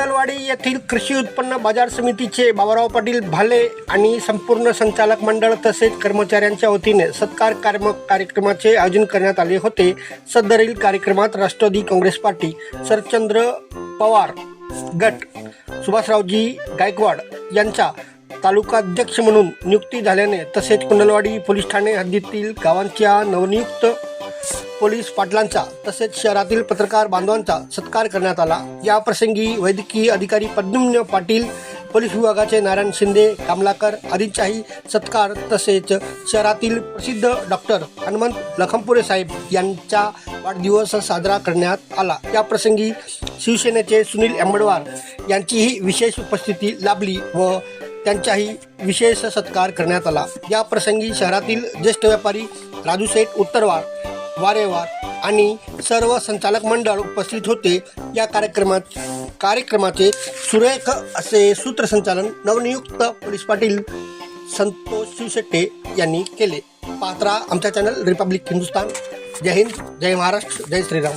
कुंडलवाडी येथील कृषी उत्पन्न बाजार समितीचे बाबाराव पाटील भाले आणि संपूर्ण संचालक मंडळ तसेच कर्मचाऱ्यांच्या वतीने सत्कार कार्यक्रमाचे आयोजन करण्यात आले होते. सदरील कार्यक्रमात राष्ट्रवादी काँग्रेस पार्टी सरचंद्र पवार गट सुभाषरावजी गायकवाड यांच्या तालुकाध्यक्ष म्हणून नियुक्ती झाल्याने तसेच कुंडलवाडी पोलीस ठाणे हद्दीतील गावांच्या नवनियुक्त पोलीस पाटलांचा तसेच शहरातील पत्रकार बांधवांचा सत्कार करण्यात आला. या प्रसंगी वैद्यकीय अधिकारी पद्मन्य पाटील पोलीस विभागाचे नारायण शिंदे कामलाकर आदींचाही सत्कार तसेच शहरातील प्रसिद्ध डॉक्टर हनुमंत लखमपुरे साहेब यांचा वाढदिवस साजरा करण्यात आला. या प्रसंगी शिवसेनेचे सुनील आंबडवार यांचीही विशेष उपस्थिती लाभली व त्यांचाही विशेष सत्कार करण्यात आला. या प्रसंगी शहरातील ज्येष्ठ व्यापारी राजू शेठ उत्तरवार वारेवार आणि सर्व संचालक मंडळ उपस्थित होते. या कार्यक्रमात कार्यक्रमाचे सुरेख असे सूत्रसंचालन नवनियुक्त पोलीस पाटील संतोष शिवशेट्टे यांनी केले. पात्रा आमच्या चॅनल रिपब्लिक हिंदुस्तान जय हिंद जय महाराष्ट्र जय श्रीराम.